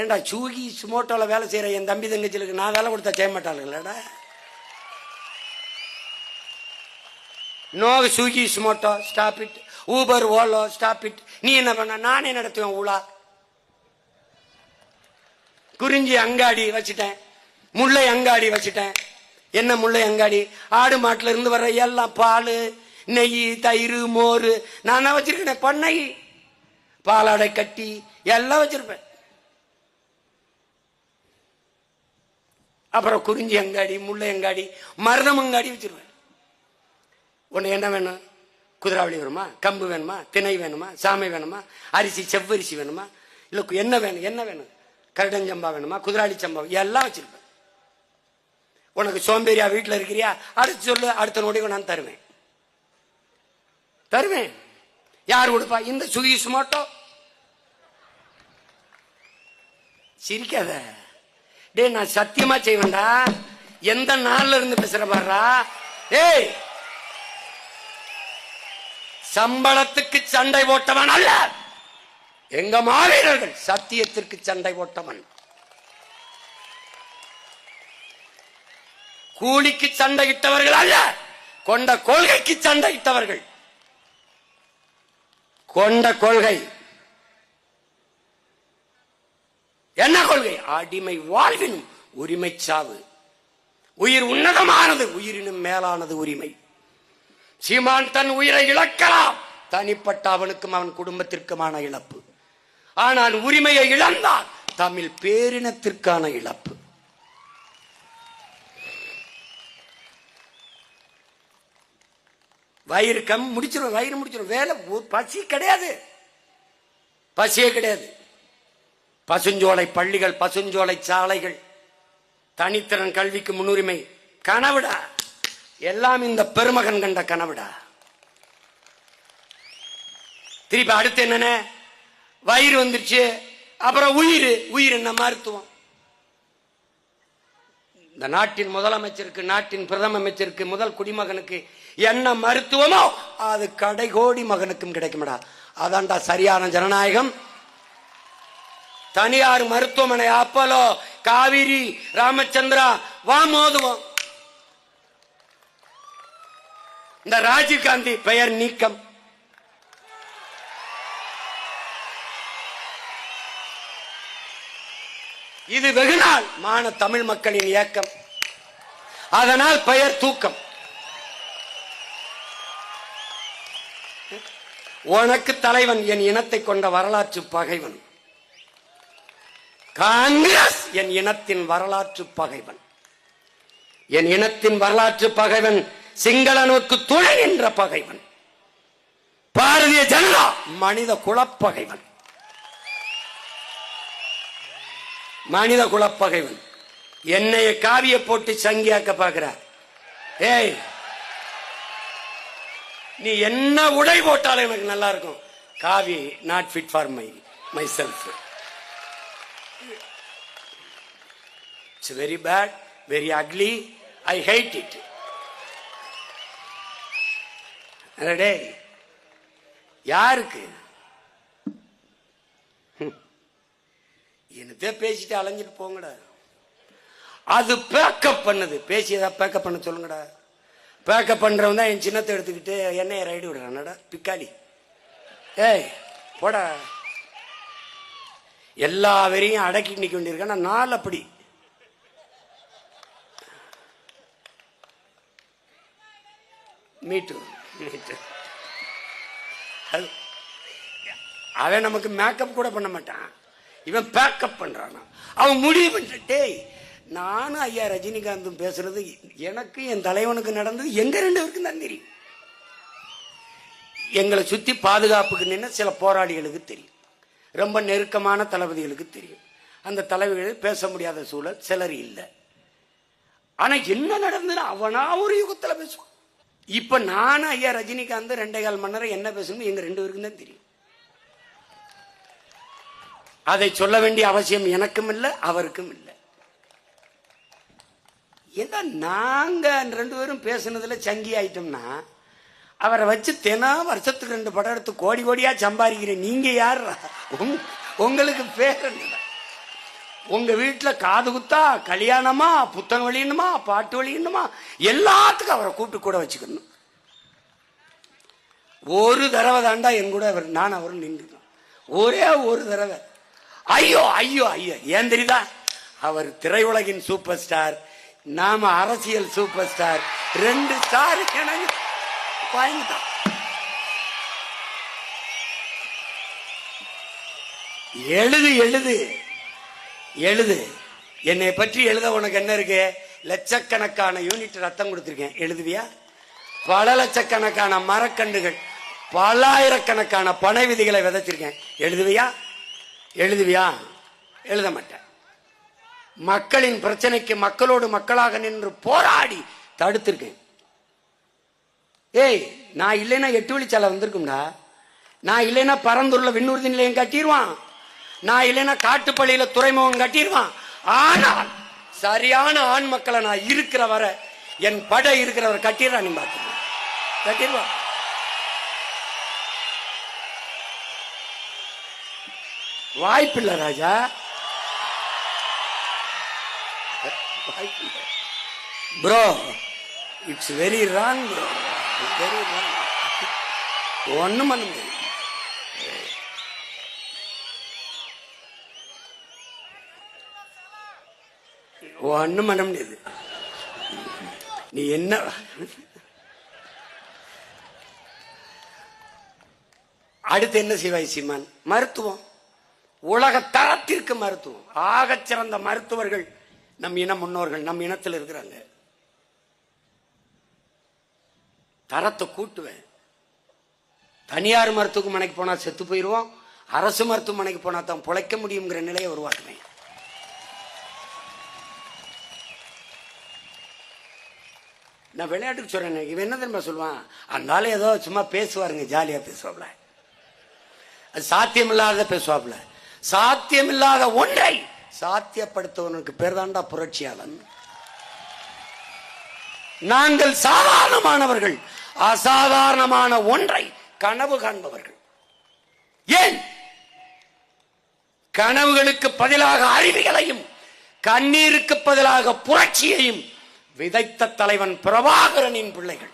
ஏன்டா சூகி சுமோட்டோவில் வேலை செய்கிற என் தம்பி தங்கச்சிகளுக்கு நான் வேலை கொடுத்தா செய்ய மாட்டாளுங்களடா? No Swiggy Zomato stop it Uber Ola stop it நீ என்ன பண்ண? நானே நடத்துவேன் ஊழா குறிஞ்சி அங்காடி வச்சுட்டேன். முல்லை அங்காடி வச்சுட்டேன். என்ன முல்லை அங்காடி? ஆடு மாட்டில் இருந்து வர்ற எல்லாம் பால் நெய் தயிர் மோர். நான் என்ன வச்சிருக்கேன்? பண்ணை. பாலாடை கட்டி எல்லாம் வச்சிருப்பேன். அப்புறம் குறிஞ்சி அங்காடி முல்லை அங்காடி மருதம் அங்காடி வச்சிருவேன். உனக்கு என்ன வேணும்? குதிராவளி வேணுமா? கம்பு வேணுமா? திணை வேணுமா? சாமை வேணுமா? அரிசி செவ்வரிசி வேணுமா? இல்லை என்ன வேணும்? என்ன வேணும்? கரடஞ்சம்பா வேணுமா? குதிராளி சம்பா எல்லாம் வச்சிருப்பேன். உனக்கு சோம்பேறியா வீட்டில் இருக்கிறியா? அடுத்து சொல்லு அடுத்த நொடி நான் தருவேன். தருவேன். யார் கொடுப்பா இந்த சுகி சுமாட்டோ சிரிக்காத. டேய் நான் சத்தியமா செய்வேன்டா. எந்த நாள்ல இருந்து பேசுற பாடுறா ஏய் சம்பளத்துக்கு சண்டை போட்டவன் அல்ல. எங்க மாவீரர்கள் சத்தியத்திற்கு சண்டை போட்டவன். கூலிக்கு சண்டையிட்டவர்கள் அல்ல. கொண்ட கொள்கைக்கு சண்டையிட்டவர்கள் கொண்ட கொள்கை. என்ன கொள்கை? அடிமை வாழ்வின் உரிமை சாவு. உயிர் உன்னதமானது உயிரினும் மேலானது உரிமை. சீமான் தன் உயிரை இழக்கலாம். தனிப்பட்ட அவனுக்கும் அவன் குடும்பத்திற்குமான இழப்பு. ஆனால் உரிமையை இழந்தால் தமிழ் பேரினத்திற்கான இழப்பு. வயிறு கம் முடிச்சிடும் வயிறு முடிச்சிடும் வேலை பசி கிடையாது. பசியே கிடையாது. பசுஞ்சோலை பள்ளிகள் பசுஞ்சோலை சாலைகள். தனித்திறன் கல்விக்கு முன்னுரிமை. கனவுடா. எல்லாம் இந்த பெருமகன் கண்ட கனவுடா. திருப்பி அடுத்து என்னென்ன? வயிறு வந்துருச்சு. அப்புறம் உயிர். உயிர் என்ன மருத்துவம்? இந்த நாட்டின் முதலமைச்சருக்கு நாட்டின் பிரதம அமைச்சருக்கு முதல் குடிமகனுக்கு என்ன மருத்துவமோ அது கடைகோடி மகனுக்கும் கிடைக்கும்டா. அதான்டா சரியான ஜனநாயகம். தனியார் மருத்துவமனை அப்பலோ காவிரி ராமச்சந்திரா வா மோதுவோம். இந்த ராஜீவ் காந்தி பெயர் நீக்கம். இது வெகுநாள் மான தமிழ் மக்களின் இயக்கம். அதனால் பெயர் தூக்கம். உனக்கு தலைவன் என் இனத்தை கொண்ட வரலாற்று பகைவன். காங்கிரஸ்! என் இனத்தின் வரலாற்று பகைவன். என் இனத்தின் வரலாற்று பகைவன் சிங்களனுக்கு துணை என்ற பகைவன். பாரதிய ஜனதா! மனித குலப்பகைவன். மனித குலப்பகைவன். என்னைய காவிய போட்டு சங்கியாக்க பார்க்கிறார் ஏய் நீ என்ன உடை போட்டாலும் எனக்கு நல்லா இருக்கும். காவி not fit for my myself it's very bad very ugly I hate it டே யாருக்கு? என்னத்தே பேசிட்டு அலைஞ்சிட்டு போங்கடா. அது பேக்கப் பண்ணுது. பேசி ஏதாவது பேக்கப் பண்ண சொல்லுங்கடா. பேக்கப் பண்றவன் தான் என் சின்னத்தை எடுத்துக்கிட்டு என்னைய ரைடு விடுறானடா பிக்காளி. ஏய் போடா. எல்லா வரையும் அடக்கி நிற்க வேண்டியிருக்கேன் நான் நாள் அப்படி. மீட்டு. மீட்டு அது அவன் நமக்கு மேக்கப் கூட பண்ண மாட்டான். இவன் பேக்கப் பண்றான். அவன் முடிவு பண்ணிட்டு நானும் ஐயா ரஜினிகாந்தும் பேசுறது எனக்கு என் தலைவனுக்கு நடந்தது எங்க ரெண்டு பேருக்கும் தான் தெரியும். எங்களை சுத்தி பாதுகாப்புக்கு நின்று சில போராளிகளுக்கு தெரியும். ரொம்ப நெருக்கமான தளபதிகளுக்கு தெரியும். அந்த தலைவர்கள் பேச முடியாத சூழல் சிலர் இல்லை. ஆனா என்ன நடந்ததுன்னு அவனா ஒரு யுகத்துல பேசுவான். இப்ப நானும் ஐயா ரஜினிகாந்த் ரெண்டே கால் மணி நேரம் என்ன பேசணும் எங்க ரெண்டு பேருக்கும் தான் தெரியும். அதை சொல்ல வேண்டிய அவசியம் எனக்கும் இல்லை அவருக்கும் இல்லை. ஏன்னா நாங்க ரெண்டு பேரும் பேசுனதுல சங்கி ஆயிட்டோம்னா அவரை வச்சு தினம் வருஷத்துக்கு ரெண்டு படம் எடுத்து கோடி கோடியா சம்பாதிக்கிறேன். நீங்க யார் உங்களுக்கு பேர் என்னடா உங்க வீட்டுல காது குத்தா கல்யாணமா புத்தகம் வெளியணுமா பாட்டு வெளியணுமா எல்லாத்துக்கும் அவரை கூப்பிட்டு கூட வச்சுக்கணும். ஒரு தடவை தாண்டா என் கூட அவர் நான் அவரும் நின்றுட்டோம். ஒரே ஒரு தடவை. ஐயோ ஐயோ ஐயோ ஏன் தெரியுதா? அவர் திரையுலகின் சூப்பர் ஸ்டார் நாம அரசியல் சூப்பர் ஸ்டார் ரெண்டு ஸ்டார் எனக்கு வாங்கிட்டான் எழுது எழுது. எழுது. என்னை பற்றி எழுத உனக்கு என்ன இருக்கு? லட்சக்கணக்கான யூனிட் ரத்தம் கொடுத்துருக்கேன். எழுதுவியா? பல லட்சக்கணக்கான மரக்கன்றுகள் பல்லாயிரக்கணக்கான பண விதிகளை விதைச்சிருக்கேன். எழுதுவியா? எழுதுவியா? எழுத மாட்டேன். மக்களின் பிரச்சனைக்கு மக்களோடு மக்களாக நின்று போராடி தடுத்திருக்கேன். ஏய் நான் இல்லைன்னா எட்டு வழிச்சாலை வந்திருக்கும்டா. நான் இல்லைன்னா பரந்தூரில் விண்ணூர்தி நிலையம் கட்டிடுவான் நான் இல்லைன்னா காட்டுப்பள்ளியில துறைமுகம் கட்டிடுவான். ஆனால் சரியான ஆண் மக்களை நான் இருக்கிற வரை என் படை இருக்கிறவர் கட்டிடுறான் நீ பார்த்து கட்டிடுவான் வாய்ப்பில்லை ராஜா. வாய்ப்பில்லை. Bro it's very wrong bro very wrong ஒன்றும் பண்ண முடியாது. ஒன்றும் பண்ண முடியாது. நீ என்ன? அடுத்து என்ன செய்வாய் சீமான்? மருத்துவம். உலக தரத்திற்கு மருத்துவம். ஆக சிறந்த மருத்துவர்கள் நம் இன முன்னோர்கள் நம் இனத்தில் இருக்கிறாங்க. தரத்தை கூட்டுவேன். தனியார் மருத்துவமனைக்கு போனா செத்து போயிடுவோம் அரசு மருத்துவமனைக்கு போனா தான் பிழைக்க முடியுங்கிற நிலையை உருவாக்குவேன். நான் விளையாட்டுக்கு சொல்றேன் இவன் என்ன தெரியுமா சொல்லுவான்? அந்த ஏதோ சும்மா பேசுவாருங்க ஜாலியா பேசுவாப்ல அது சாத்தியமில்லாத பேசுவாப்ல சாத்தியமில்லாத ஒன்றை சாத்தியப்படுத்துவனுக்கு பேர் தாண்டா புரட்சியாளன். நாங்கள் சாதாரணமானவர்கள் அசாதாரணமான ஒன்றை கனவு காண்பவர்கள். ஏன்? கனவுகளுக்கு பதிலாக அறிவிகளையும் கண்ணீருக்கு பதிலாக புரட்சியையும் விதைத்த தலைவன் பிரபாகரனின் பிள்ளைகள்.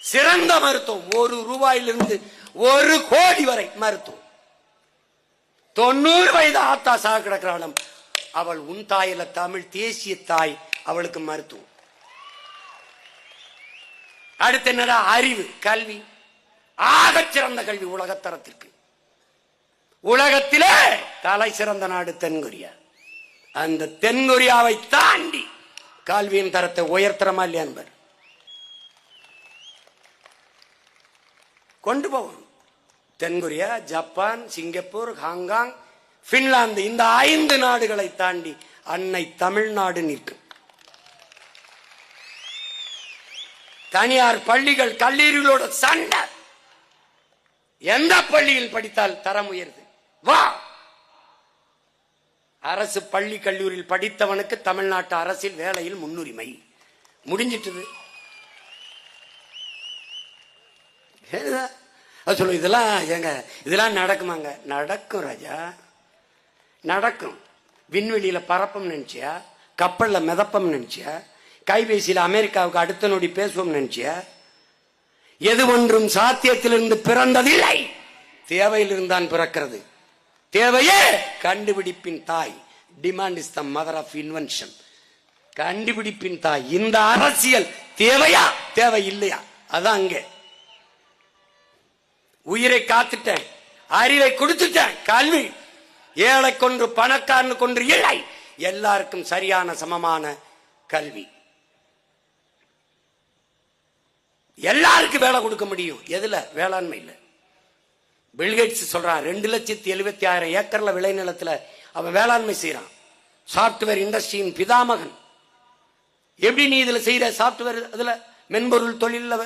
சிறந்த மருத்துவம் ஒரு ரூபாயிலிருந்து ஒரு கோடி வரை மருத்துவம். தொண்ணூறு வயது ஆத்தா சாக கிடக்கிறாளும் அவள் உன் தாயில தமிழ் தேசிய தாய் அவளுக்கு மருத்துவம். அடுத்து என்னடா அறிவு கல்வி. ஆக சிறந்த கல்வி உலகத்தரத்திற்கு. உலகத்திலே தலை சிறந்த நாடு தென்கொரியா. அந்த தென்கொரியாவை தாண்டி கல்வியின் தரத்தை உயர்த்தரமா இல்லையா என்பர்? கொண்டு போவோம். தென்கொரியா ஜப்பான் சிங்கப்பூர் ஹாங்காங் பின்லாந்து இந்த ஐந்து நாடுகளை தாண்டி அன்னை தமிழ்நாடு நிற்கும் தனியார் பள்ளிகள் கல்லூரிகளோட சண்டை. எந்த பள்ளியில் படித்தால் தரம் உயருது? வா! அரசு பள்ளி கல்லூரியில் படித்தவனுக்கு தமிழ்நாட்டு அரசில் வேலையில் முன்னுரிமை. முடிஞ்சிட்டது. அது சொல்லு இதெல்லாம் ஏங்க இதெல்லாம் நடக்குமாங்க? நடக்கும் ராஜா. நடக்கும். விண்வெளியில் பறப்பம் நினச்சியா? கப்பலில் மிதப்பம் நினச்சியா? கைபேசியில் அமெரிக்காவுக்கு அடுத்த நொடி பேசுவோம் நினச்சியா? எது ஒன்றும் சாத்தியத்திலிருந்து பிறந்ததில்லை. தேவையிலிருந்தான் பிறக்கிறது. தேவையே? கண்டுபிடிப்பின் தாய். Demand is the mother of invention கண்டுபிடிப்பின் தாய். இந்த அரசியல் தேவையா? தேவை இல்லையா அதான் அங்கே. உயிரை காத்துட்டேன். அறிவை கொடுத்துட்டேன். கல்வி. ஏழை கொன்று பணக்காரனு கொன்று இல்லை. எல்லாருக்கும் சரியான சமமான கல்வி. எல்லாருக்கும் வேலை கொடுக்க முடியும். எதுல? வேளாண்மை இல்லை. பில்கேட்ஸ் சொல்றான் ரெண்டு லட்சத்தி எழுபத்தி ஆயிரம் ஏக்கர்ல விளைநிலத்தில் அவன் வேளாண்மை செய்யறான் சாப்ட்வேர் இண்டஸ்ட்ரியின் பிதாமகன். எப்படி நீ இதுல செய்யற சாப்ட்வேர் அதுல மென்பொருள் தொழில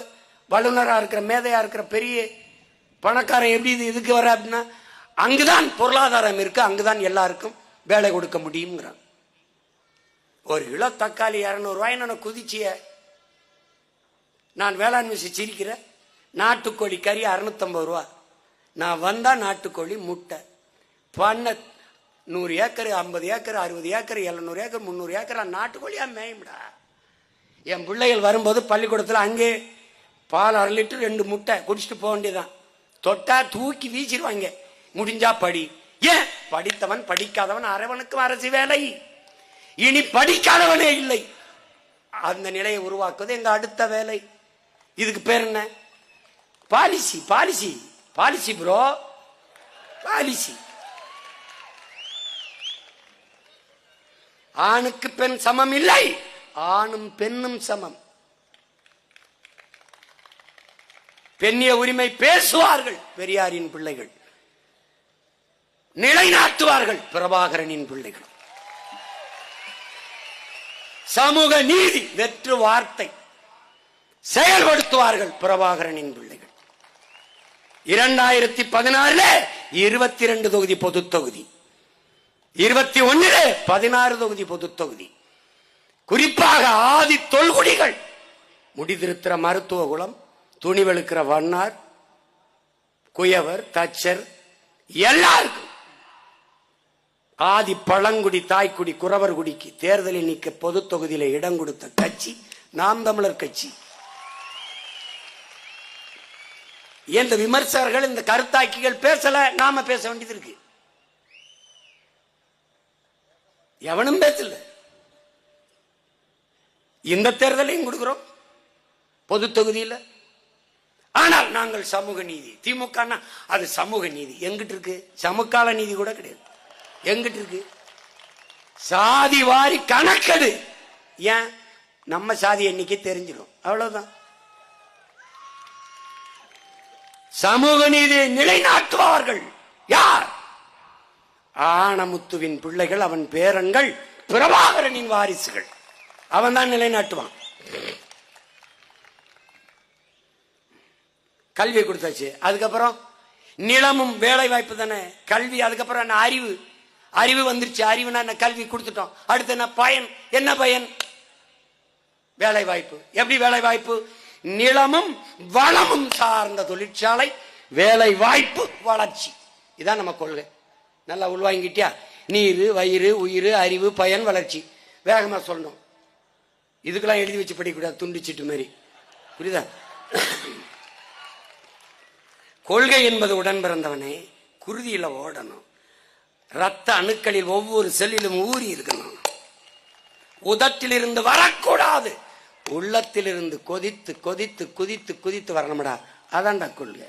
வல்லுநராக இருக்கிற மேதையா இருக்கிற பெரிய பணக்காரன் எப்படி இது இதுக்கு வர அப்படின்னா அங்குதான் பொருளாதாரம் இருக்கு அங்குதான் எல்லாருக்கும் வேலை கொடுக்க முடியுங்கிறான் ஒரு கிலோ தக்காளி இரநூறு நான் குதிச்சிய நான் வேளாண்மை சிரிக்கிறேன் நாட்டுக்கோழி கறி அறுநூத்தம்பது ரூபா. நான் வந்தா நாட்டுக்கோழி முட்டை. பண்ண நூறு ஏக்கர் ஐம்பது ஏக்கர் அறுபது ஏக்கர் எழுநூறு ஏக்கர் முந்நூறு ஏக்கர் நாட்டுக்கோழியா மேயும்டா. என் பிள்ளைகள் வரும்போது பள்ளிக்கூடத்தில் அங்கே பால் அரை லிட்டர் ரெண்டு முட்டை குடிச்சிட்டு போக வேண்டியதான் தொட்டா தூக்கி வீசிடுவாங்க. முடிஞ்சா படி. ஏன்? படித்தவன் படிக்காதவன் அரவனுக்கும் அரசு வேலை. இனி படிக்காதவனே இல்லை. அந்த நிலையை உருவாக்குவது எங்க அடுத்த வேலை. இதுக்கு பேர் என்ன? Policy policy. Policy bro policy. ஆணுக்கு பெண் சமம் இல்லை. ஆணும் பெண்ணும் சமம். பெண்ணிய உரிமை பேசுவார்கள் பெரியாரின் பிள்ளைகள். நிலைநாட்டுவார்கள் பிரபாகரனின் பிள்ளைகள். சமூக நீதி வெற்று வார்த்தை. செயல்படுத்துவார்கள் பிரபாகரனின் பிள்ளைகள். இரண்டாயிரத்தி பதினாறுல இருபத்தி ரெண்டு தொகுதி பொது தொகுதி. இருபத்தி ஒன்னுல பதினாறு தொகுதி பொது தொகுதி. குறிப்பாக ஆதி தொல்குடிகள். முடிதிருத்திர மருத்துவ குலம் துணி வெளுக்கிற வண்ணார் குயவர் தச்சர் எல்லாருக்கும். ஆதி பழங்குடி தாய்க்குடி குறவர் குடிக்கு தேர்தலில் நிற்க பொது தொகுதியில இடம் கொடுத்த கட்சி நாம் தமிழர் கட்சி. இந்த விமர்சகர்கள் இந்த கருத்தாக்கிகள் பேசல நாம பேச வேண்டியது இருக்கு. எவனும் பேசல. இந்த தேர்தலையும் கொடுக்கிறோம். பொது தொகுதியில். ஆனால் நாங்கள் சமூக நீதி திமுக அது சமூக நீதி. எங்கிட்டு இருக்கு? சமுக்கால நீதி கூட கிடையாது. எங்கிட்டு இருக்கு? சாதி வாரி கணக்கெடு. ஏன்? நம்ம சாதி எண்ணிக்கை தெரிஞ்சிடும் அவ்வளவுதான். சமூக நீதியை நிலைநாட்டுவார்கள். யார்? ஆனமுத்துவின் பிள்ளைகள் அவன் பேரன்கள் பிரபாகரனின் வாரிசுகள். அவன் தான் நிலைநாட்டுவான். கல்வி கொடுத்தாச்சு. அதுக்கப்புறம் நிலமும் வேலை வாய்ப்பு தானே? கல்வி அதுக்கப்புறம் என்ன அறிவு? அறிவு வந்துருச்சு. அறிவுனா என்ன? கல்வி கொடுத்துட்டோம். அடுத்து என்ன பயன்? என்ன பயன்? வேலை வாய்ப்பு எப்படி வேலை வாய்ப்பு நிலமும் வளமும் சார்ந்த தொழிற்சாலை வேலை வாய்ப்பு வளர்ச்சி. இதான் நம்ம கொள்கை. நல்லா உள்வாங்கிட்டியா? நீர் வயிறு உயிர் அறிவு பயன் வளர்ச்சி. வேகமாக சொல்லணும். இதுக்கெல்லாம் எழுதி வச்சு படிக்கக்கூடாது துண்டிச்சிட்டு மாதிரி. புரியுதா? கொள்கை என்பது உடன் பிறந்தவனே குருதியில் ஓடணும். ரத்த அணுக்களில் ஒவ்வொரு செல்லிலும் ஊறி இருக்கணும். உதட்டிலிருந்து வரக்கூடாது. உள்ளத்திலிருந்து கொதித்து கொதித்து குதித்து குதித்து வரணும்டா. அதான்டா கொள்கை.